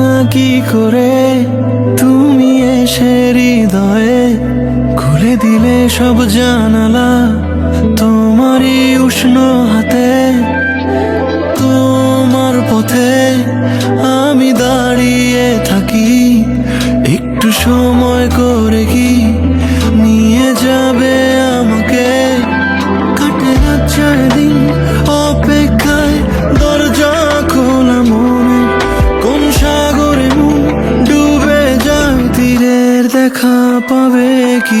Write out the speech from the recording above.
না কি করে তুমি এসে হৃদয়ে খুলে দিলে সব জানালা তোমারই উষ্ণ হাতে? তোমার পথে আমি দাঁড়িয়ে থাকি, একটু সময় করে কি নিয়ে যাবে পাবে কি